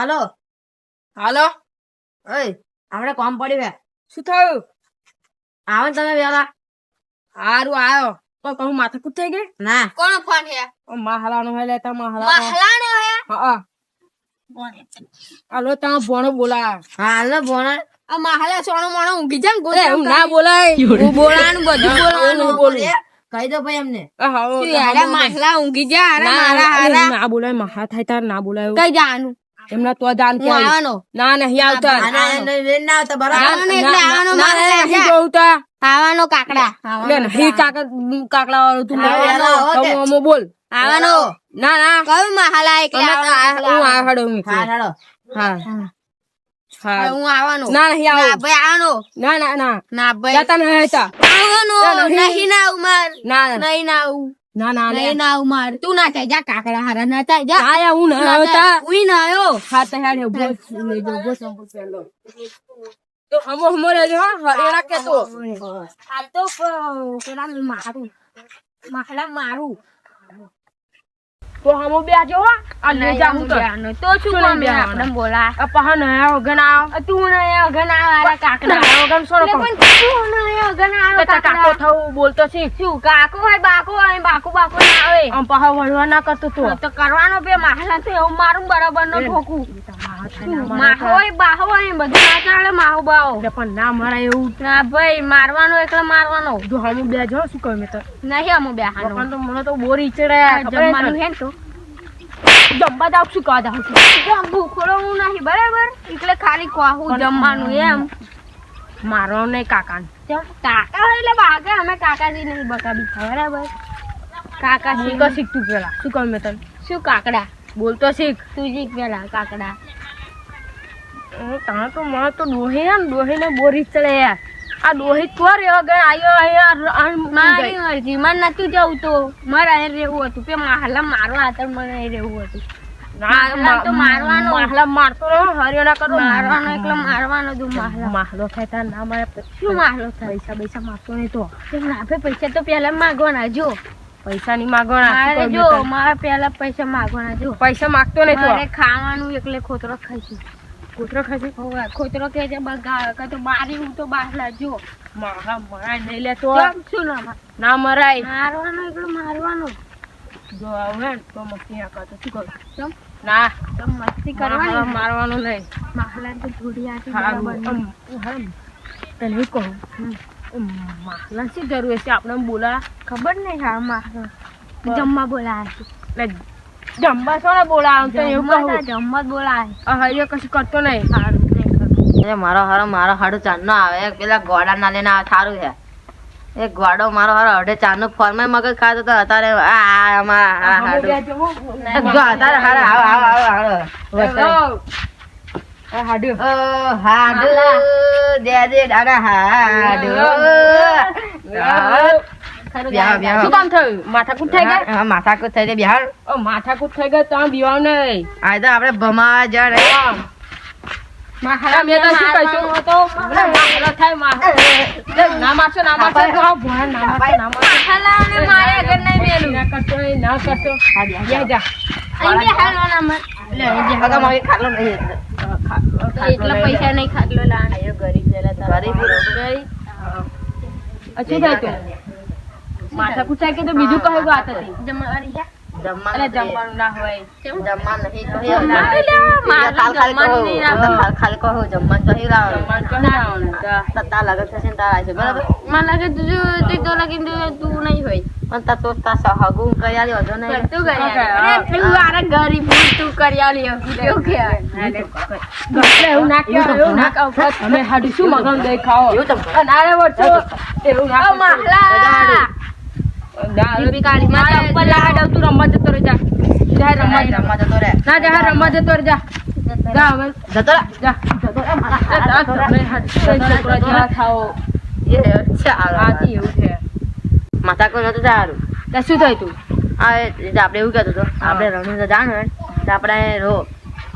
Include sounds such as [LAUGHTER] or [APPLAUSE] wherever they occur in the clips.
હાલો. હાલો. ઓય આપણે કોમ પડ્યું હે. શું થયું? આવો ને તમે વેલા. હારું આયો. તો કહું માથા કૂદ થઈ ગઈ? ના. કોનો ફોન હે? ઓ માહલાનો હે લેતા માહલાનો મહલાનો હે? હા. હાલો તમે ભણો બોલા હા હાલો ભોણા. આ મહાલા સોણો મોણો ઊંઘી જાય ને એ એમ ના બોલાય. [LAUGHS] હું બોલાવાનું બધું બોલાવાનું બોલે. કહી દો ભાઈ અમને. યારા મહલા ઊંઘી જા હારા ના મારા હારા. ના બોલાય મહા થાય તાર ના બોલાય. કઈ જવાનું એમના તો હું આવવાનો. ના નહીં આવતા. ના આવતા બરાબર? આવવાનો કાકડા. કાકા કાકડા. વાળું તું હમો બોલ. આવવાનો. ના ના. કયું મહલા અમે હું આ હાડો હું હા હા. હા. હું. આવવાનો. ના નહીં ના આવું. ભાઈ આવવાનો. ના ના ના. ના ભાઈ. જતા નહીં હતા આવવાનો. નહીં. ના ઉમર ના ના. નહીં ના આવું. ના ના નહીં ના ઉમર તું ના થાય. જા કાકડા હારા ના થાય. જા. આયા હું ના આવતા ઉઈ ના આવ્યો. હા તો હેડ ઊભો જ લઈ ઊભો સંભો પેલો તો હમો હમો રહેજો હા. હરિયાણા કે તો. હાલ તો પેલા મારું. મહલા મારું. તો હમો બેજો હો. આ લઈ જા હું તો. તો શું શું કામ લઈને હે બેહવાના? આપણે બોલા. આ પહા ન આવો ગણ આવો તું ના ઘણા વાળા કાકડા. આવો ગણ સોનો એટલે કહું પણ તું ના ઘણા તો કાકો કાકડા બોલતો શીખ શું કાકો હોય બાકો હોય બાકો બાકો ના આવે. આમ પહા વળવા ના કરતો તો. તો કરવાનો બે માહલા તો એવું મારું બરાબર ન ઠોકું માહો હોય બાહો હોય બધું ના ચાલે માહો બાહો એટલે પણ ના મારા એવું. ના ભાઈ મારવાનો એટલે મારવાનો. જો હમો શું કહું તો નહીં અમુ બેહાનો પણ તો મને તો બોરી ચડે જમવાનું હે તો. જમવા જાવ શું કહા જાવ છું ભૂખડો હું નહીં બરાબર? એટલે ખાલી કહું જમવાનું એમ. મારો નહીં કાકા કાકા એટલે બાગે અમે કાકાજી નહીં બકાબી બરાબર? કાકા શીખો શીખ. શીખ પેલા. શું કહ્યું મેં તને? શું કાકડા? બોલતો શીખ. તું શીખ પેલા કાકડા. તાં તો મને તો ડોહી ને ડોહી ને બોરી ચડે. યાર આ ડોહી તો રહ્યો ગયો આયો મારી મરજી મને નતું જવું તો. મારે અહીં રહેવું હતું. કે માહલા મારવા હતા મને અહીં રહેવું હતું. મારે પૈસા તો. પેલા માગવાના જો. પૈસા ની માગવાના જો મારા પેલા પૈસા માગવાના જો. પૈસા માગતો નહીં ખાવાનું એકલે ખોતરો ખાઈશું કૂતરો ખાશે? હોવે, કૂતરો કે છે બગા કે તો મારી હું તો બહાર જો મારા મરાય નહીં લે તો? કેમ શું ના ના મરાય. મારવાનો એકલો મારવાનો. જો આવે તો મસ્તી ના તો શું કરું? ના. તો મસ્તી કરવાની મારવાનું નહીં. માહલા તો થોડી હારું, બરાબર તને કહું? માહલા શી જરૂર છે? આપણે બોલા ખબર નહીં હા માહલા જમવા બોલાય છે જમવા છો ને બોલા તો એવું કહું. જમવા બોલાય હરિયો કશું કરતો નહીં. સારું એ મારો હારો મારો હાડો ચાંદનો આવે. પેલા ગોડા ના લઈને આવે સારું છે. એ ગોડો મારો હારો અઢે ચાંદનો ફોર્મ મગજ ખાતો તો અત્યારે આ આ હાડો. અત્યારે હારો આવો આવો આવો હારો. વરસાદ. આ હાડ્યો ઓ હાડો. દે દે દાડા હાડો. શું કામ થયું? માથાકૂટ થઈ ગયા હા, માથાકૂટ થઈ જાય બિહાર ઓ માથાકૂટ થઈ બીવાવ નહીં. આ તો આપણે ભમા જ પૈસા નહીં ખાટલો લાવવાનો ગરીબ ગરીબ શું થાય તું? માથાકૂટ થાય કે તો બીજું કહ્યું વાત હતી જમવાની ના હોય. જમવાનું એવું ના કહેવાય, એવું ના કહો. અમે હાડું શું મગન દઈ ખાઓ એવું તમ અને આરે વચ્ચે એવું ના ઓ માહલા ના, દીપી કાળી માં ના, ચંપલ જા, જા, તું રમવા જતો રહે જા. જા રમવા રમવા જતો રહે. ના જા રમવા જતો રહે. જા જા હવે જતો રહે. જા જા, તમે હાડું છોકરા જેવા થાઓ. એ ચાલો. આથી એવું છે. માથાકૂટ નતું તારું. ત્યાં શું થયું તું? આ આપણે એવું કહેતું હતું. આપણે રણુજા જવાનું ને. તો આપણે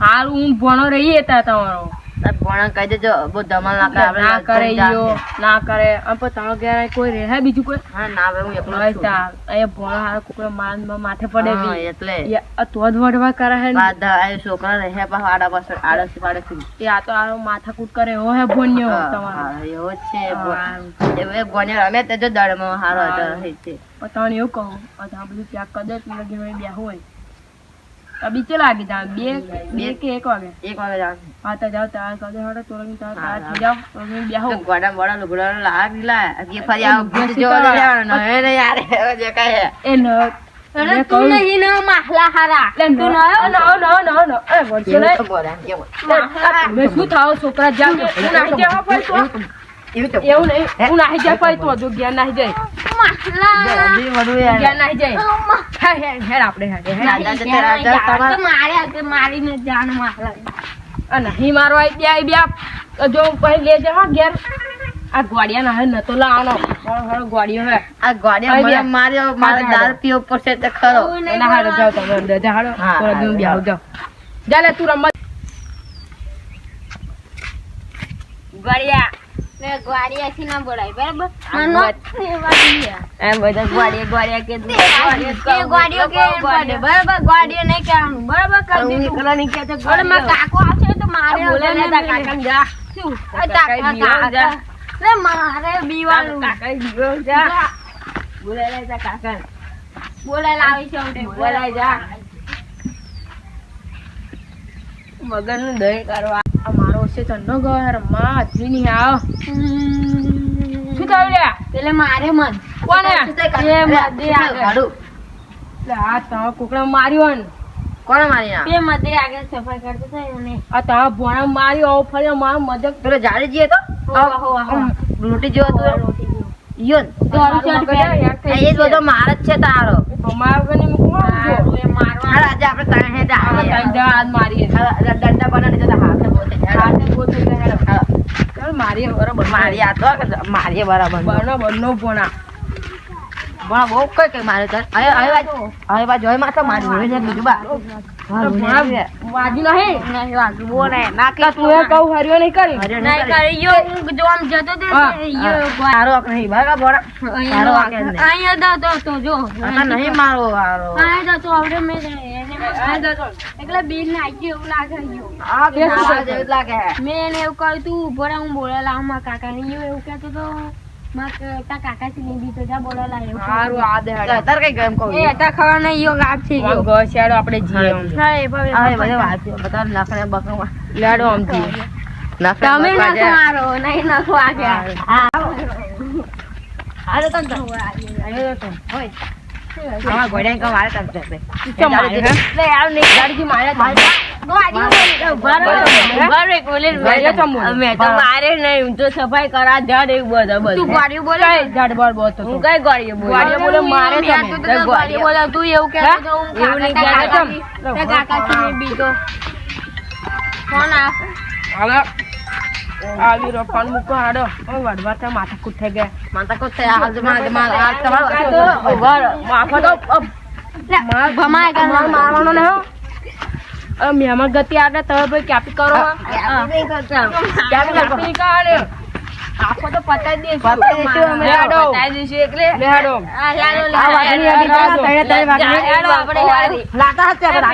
હારું હું ભણો રહીએ તા તમારો. ભોણા કહી દેજો બહુ ધમાલ ના કરે ના કરે ઈયો ના કરે. આમ પણ તારો ઘેર કોઈ રહે હે બીજું કોઈ? હા ના હવે હું એકલો છું. અહીંયા ભોળો હારો માર માર માથે પડે બી. એટલે. એ આ તો જ વઢવા કરે હે બાધા આ છોકરા રહે પા આડા પાછળ પાડે છે એ આ તો આરો માથાકૂટ કરે હો હે ભોન્યો તમારો. હા, એવો છે. એવો એક રમે તે જો દળમાં હારો હતો હે છે. પણ તને એવું કહું આ બધું ત્યાગ કરી લગી હોય બે હોય. બીચે લાગી જાવ બે બે કે એક વાગે. એક વાગે જાવ. હા તો જાવ તાર દે હડો તાર લગી તૈયાર હા, તૈયાર થઈ જાવ તો લગી બેહું. ગોડા બોડા લુગડા લાગ લા કે ફરી આવ ભૂત જો જેવો ન. હે ને યાર જે કહે એ ન અરે તું નહીં ન માહલા હારા. લે તું ન નયો ન? ન ન એ તો બોલે? મેં શું થાવ છોકરા? જાવ હું નાહી જાય ફરી તો એવું તો. એવું નહીં. હું? નાહી જાય ફરી તો જો જ્ઞાન નાહી જાય. માહલા જલ્દી વળું યાર. જ્ઞાન નાહી જાય. હે હે આપણે હેડ હેડ. દાદા જતે રાજા તમારા- માર્યા કે મારીને જાન માહલા આ નહીં મારો આઈ બે આઈ બે જો પછી લેજે હા ઘેર. આ ગોળિયા ના હે ન તો લાવવાનો મારો હારો હે. આ ગોડિયા મને માર્યો મારે હા, દારૂ પડશે તે ખરો. એના હારો જાવ તમે અંદર જા હારો હા, તો હા, હું. જાઓ. બેહું જાવ જા લે તું રમત. ગળિયા. લે ગવાડિયાથી ના બોલાય બરાબર આ નાનો ગોળ- એવા દિયા. એમ બધા ગોડિયા ગોડિયા કે એ કે બરાબર ગવાડિયો નહીં કહેવાનું બરાબર કરી દીધું. નહીં કહેતો અરે કાકો આવશે તો મારે બોલે બોલે ને તારા કાકાને જા શું? તારા આ તારા કાકાએ બીવાનું જા. કાકા. લે મારે બીવાનું. કાકાએ દીવો જા જા. બોલાય જા કાકા બોલાય લાવી છે અમને. જા મગરનું દહીં કરવા છે રમવા હાથવી નહીં આવ. શું થયું લે પેલે મારે મન. કોને? એ મધે આગળ. આ તારા કુકડા માર્યો ને. કોણ મારી ના બે મધે આગળ સફાઈ કરતો થાય ને આ તારા ભોણા માર્યો ફર્યો મારો મદદ પેલો જાડી જઈએ તો? હોવા, હોવા, હોવા. લૂંટી જેવો તો ઈયો ને. તો આવું ચાલ એ બધો માર જ છે તારો. મારો કને મૂકવા મારવા આજે આપણે તાણે હેઠે આ આવીએ. હાથ મારીએ. હાલ, હાલ, દંડા બનાવી દીધા તો હાથે મારીએ બરાબર. મારી આ તો કે મારીએ બરાબર. બનો બનો ભોણા બહુ કઈ કઈ મારે તાર હવે હવે બાજુ હવે બાજુ હવે માથે મારી જોઈ છે બીજું બા. અરે નહીં? નહીં વાગતું. બોલે ના તો તું એ કહું હર્યો નહીં કરી. નહીં કરે. યો જો આમ જતો તો યો તારો હક નહીં બરાબર બોલા અહીંયા તારો નહીં. અહીંયા તો તો જો. નહીં મારો હારો. અહીંયા તો આવડે મેં તો એટલે બેન ને આવી એવું લાગે ગયું આ એ શું આવા કરતો? જેવું જ લાગે મેં એને એવું કહ્યું તું ઊભો રહે હું બોલેલા મારા કાકા ને એવું કહેતો તો મારા કાકા થી નહીં બીતો જા બોલેલા એવું સારું આ દે તાર કઈ ગેમ કહું? એ હતા ખબર નહીં યો ગાપ થઈ ગયો ગોસિયાડો આપણે જીએ હા. એ ભાવે હવે બધે વાત બધા નખરે બકરમાં લેડો આમથી. નખરે તમે બકવા મારો નહીં નખો આગળ હાલો તને તો. આયો તો. હોય. આવા ઘોડિયાને કહું મારે તને જશે. ચમ મારે? હે? લે આવ તા. મેં તો મારે તો આવી રો ફોન મૂકો હાડો ઓય વડવા તો માથા કૂટ થઈ ગયા માતા કોત થયા હાલ જમા જમા હાલ તમારો રહો. માફા તો. માર ભમાય કર. માર મારવાનો ને હો. મહેમાન ગતિ આટલે તમે ભાઈ ક્યાપી કરો. ક્યાપી કાઢે. આખો તો પતાઈ દઈશું. પતાઈ દઈશું એટલે. લે હાડો. આ લાલો લે. આ વાઘની અડી તો રાજો. ત્રણે ત્રણ વાઘની. હાલો આપણે હારી. લાતા હાડો.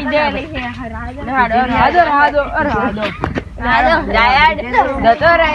રાજો, રાજો, રાજો. જતો રહે.